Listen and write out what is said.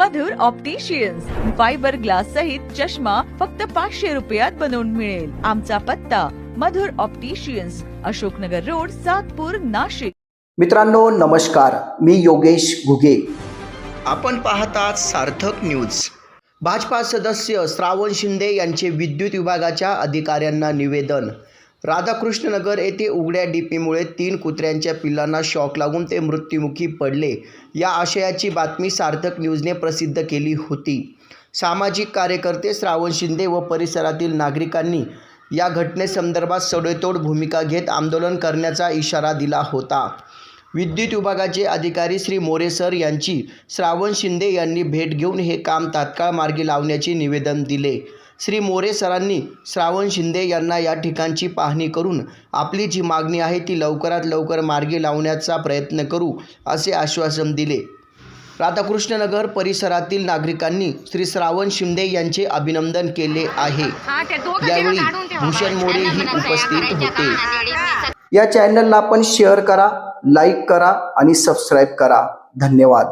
मधुर opticians fibre glass सहित चष्मा फक्त पाचशे रुपयात बनवून मिळेल. आमचा पत्ता मधुर ऑप्टिशियन्स अशोकनगर रोड सातपूर नाशिक. मित्रांनो नमस्कार. मी योगेश घुगे. आपण पाहतात सार्थक न्यूज भाजपा सदस्य श्रावण शिंदे यांचे विद्युत विभागाच्या अधिकाऱ्यांना निवेदन. राधाकृष्णनगर येथे उघड्या डीपीमुळे तीन कुत्र्यांच्या पिल्लांना शॉक लागून ते मृत्युमुखी पडले. या आशयाची बातमी सार्थक न्यूजने प्रसिद्ध केली होती. सामाजिक कार्यकर्ते श्रावण शिंदे व परिसरातील नागरिकांनी या घटनेसंदर्भात सडेतोड भूमिका घेत आंदोलन करण्याचा इशारा दिला होता. विद्युत विभागाचे अधिकारी श्री मोरे सर यांची श्रावण शिंदे यांनी भेट घेऊन हे काम तात्काळ मार्गी लावण्याचे निवेदन दिले. श्री मोरे सरांनी श्रावण शिंदे यांना या ठिकाणची पाहणी करून आपली जी मागणी आहे ती लवकरात लवकर मार्गी लावण्याचा प्रयत्न करू असे आश्वासन दिले. राधाकृष्णनगर परिसरातील नागरिकांनी श्री श्रावण शिंदे यांचे अभिनंदन केले आहे. हा यावेळी. भूषण मोरे ही उपस्थित होते. या चॅनलला आपण शेअर करा लाईक करा आणि सबस्क्राईब करा. धन्यवाद.